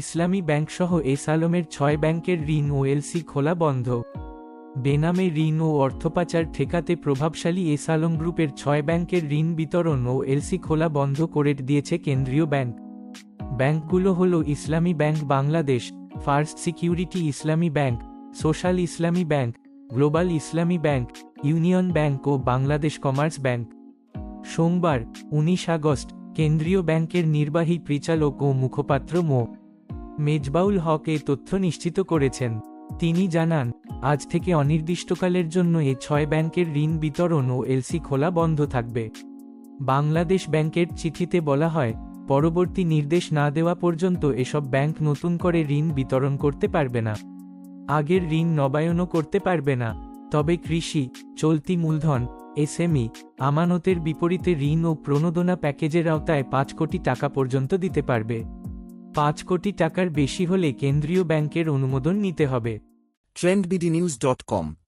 ইসলামী ব্যাংকসহ S আলমের ছয় ব্যাংকের ঋণ ও এলসি খোলা বন্ধ। বেনামে ঋণ ও অর্থপাচার ঠেকাতে প্রভাবশালী এস আলম গ্রুপের ছয় ব্যাংকের ঋণ বিতরণ ও এলসি খোলা বন্ধ করে দিয়েছে কেন্দ্রীয় ব্যাংক। ব্যাংকগুলো হল Islami bank Bangladesh, first security Islami bank, social Islami bank, global Islami bank, union bank ও বাংলাদেশ কমার্স ব্যাংক। সোমবার, উনিশ আগস্ট, কেন্দ্রীয় ব্যাংকের নির্বাহী পরিচালক ও মুখপাত্র মো. মেজবাউল হক এই তথ্য নিশ্চিত করেছেন। তিনি জানান, আজ থেকে অনির্দিষ্টকালের জন্য এ ছয় ব্যাংকের ঋণ বিতরণ ও এলসি খোলা বন্ধ থাকবে। বাংলাদেশ ব্যাংকের চিঠিতে বলা হয়, পরবর্তী নির্দেশ না দেওয়া পর্যন্ত এসব ব্যাংক নতুন করে ঋণ বিতরণ করতে পারবে না। আগের ঋণ নবায়নও করতে পারবে না। তবে কৃষি, চলতি মূলধন, এসএমই, আমানতের বিপরীতে ঋণ ও প্রণোদনা প্যাকেজের আওতায় পাঁচ কোটি টাকা পর্যন্ত দিতে পারবে। পাঁচ কোটি টাকার বেশি হলে কেন্দ্রীয় ব্যাংকের অনুমোদন নিতে হবে। trendbdnews.com